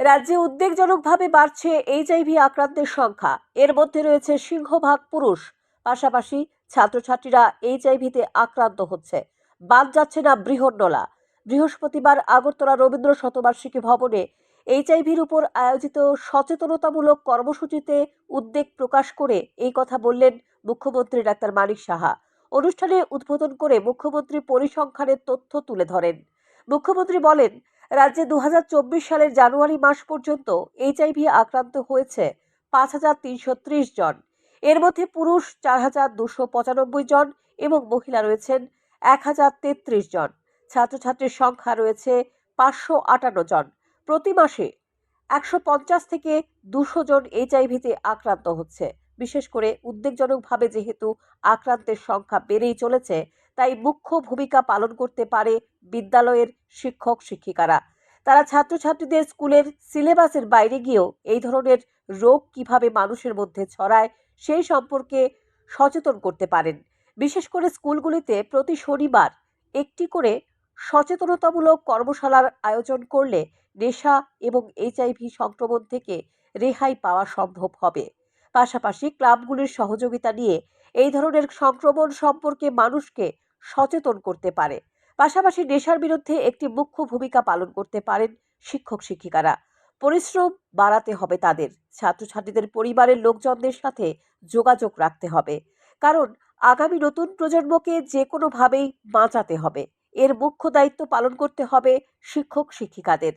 রাজ্যে উদ্বেগজনকভাবে বাড়ছে এইচআইভি আক্রান্তের সংখ্যা। এর মধ্যে রয়েছে সিংহভাগ পুরুষ। পাশাপাশি ছাত্রছাত্রীরা এইচআইভিতে আক্রান্ত হচ্ছে। বাদ যাচ্ছে না বৃহন্নলা। বৃহস্পতিবার আগরতলা রবীন্দ্র শতবার্ষিকী ভবনে এইচআইভির উপর আয়োজিত সচেতনতামূলক কর্মসূচিতে উদ্বেগ প্রকাশ করে এই কথা বললেন মুখ্যমন্ত্রী ডাক্তার মানিক সাহা। অনুষ্ঠানে উদ্বোধন করে মুখ্যমন্ত্রী পরিসংখ্যানের তথ্য তুলে ধরেন। মুখ্যমন্ত্রী বলেন রাজ্যে দু হাজার চব্বিশ সালের জানুয়ারি মাস পর্যন্ত এইচআইভি আক্রান্ত হয়েছে পাঁচ হাজার তিনশো ত্রিশ জন। এর মধ্যে পুরুষ চার হাজার দুশো পঁচানব্বই জন এবং মহিলা রয়েছেন এক হাজার তেত্রিশ জন। ছাত্রছাত্রীর সংখ্যা রয়েছে পাঁচশো আটান্ন জন। প্রতি মাসে একশো পঞ্চাশ থেকে দুশো জন এইচআইভিতে আক্রান্ত হচ্ছে। বিশেষ করে উদ্বেগজনকভাবে যেহেতু আক্রান্তের সংখ্যা বেড়েই চলেছে তাই মুখ্য ভূমিকা পালন করতে পারে বিদ্যালয়ের শিক্ষক শিক্ষিকারা। তারা ছাত্রছাত্রীদের স্কুলের সিলেবাসের বাইরে গিয়েও এই ধরনের রোগ কীভাবে মানুষের মধ্যে ছড়ায় সেই সম্পর্কে সচেতন করতে পারেন। বিশেষ করে স্কুলগুলিতে প্রতি শনিবার একটি করে সচেতনতামূলক কর্মশালার আয়োজন করলে নেশা এবং এইচআইভি সংক্রমণ থেকে রেহাই পাওয়া সম্ভব হবে। পাশাপাশি ক্লাবগুলির সহযোগিতা নিয়ে এই ধরনের সংক্রমণ সম্পর্কে মানুষকে সচেতন করতে পারে। পাশাপাশি নেশার বিরুদ্ধে একটি মুখ্য ভূমিকা পালন করতে পারেন শিক্ষক, শিক্ষিকারা। পরিশ্রম বাড়াতে হবে তাদের। ছাত্রছাত্রীদের পরিবারের লোকজনদের সাথে যোগাযোগ রাখতে হবে। কারণ আগামী নতুন প্রজন্মকে যে কোনোভাবেই বাঁচাতে হবে। এর মুখ্য দায়িত্ব পালন করতে হবে শিক্ষক, শিক্ষিকাদের।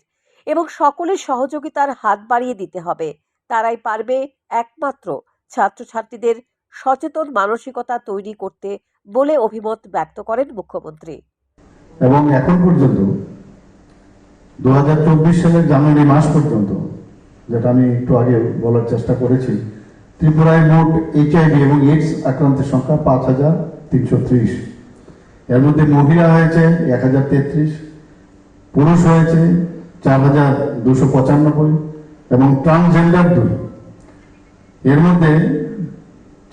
এবং সকলের সহযোগিতার হাত বাড়িয়ে দিতে হবে। তারাই পারবে একমাত্র ছাত্রছাত্রীদের সচেতন মানসিকতা তৈরি করতে বলে অভিমত ব্যক্ত করেন মুখ্যমন্ত্রী। এবং এখন পর্যন্ত দুই হাজার চব্বিশ সালের জানুয়ারি মাস পর্যন্ত, যেটা আমি একটু আগে বলার চেষ্টা করেছি, ত্রিপুরায় মোট এইচআইভি এবং এইডস আক্রান্তের সংখ্যা পাঁচ হাজার তিনশো ত্রিশ। এর মধ্যে মহিলা হয়েছে এক হাজার তেত্রিশ, পুরুষ হয়েছে চার হাজার দুশো পঁচানব্বই এবং ট্রান্সজেন্ডার দুই। এর মধ্যে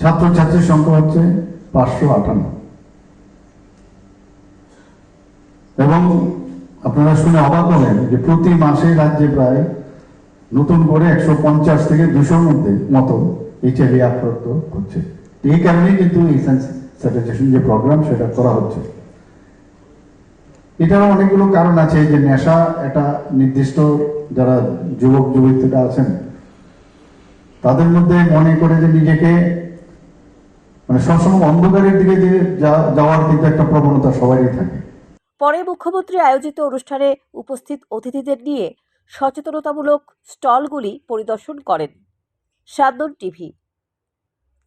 ছাত্রছাত্রীর সংখ্যা হচ্ছে পাঁচশো আটান্ন। এবং আপনারা শুনে অবাক হলেন যে প্রতি মাসে রাজ্যে প্রায় নতুন করে একশো পঞ্চাশ থেকে দুশোর মধ্যে মতো এইচআইভি আক্রান্ত হচ্ছে। এই কারণেই কিন্তু যে প্রোগ্রাম সেটা করা হচ্ছে। এটারও অনেকগুলো কারণ আছে যে নেশা একটা নির্দিষ্ট যারা যুবক যুবতীরা আছেন, তাদের মধ্যে মনে করে যে নিজেকে মানে সবসময় অন্ধকারের দিকে যে যাওয়ার কিন্তু একটা প্রবণতা সবারই থাকে। পরে মুখ্যমন্ত্রী আয়োজিত অনুষ্ঠানে উপস্থিত অতিথিদের নিয়ে সচেতনতামূলক স্টলগুলি পরিদর্শন করেন। সাদন টিভি।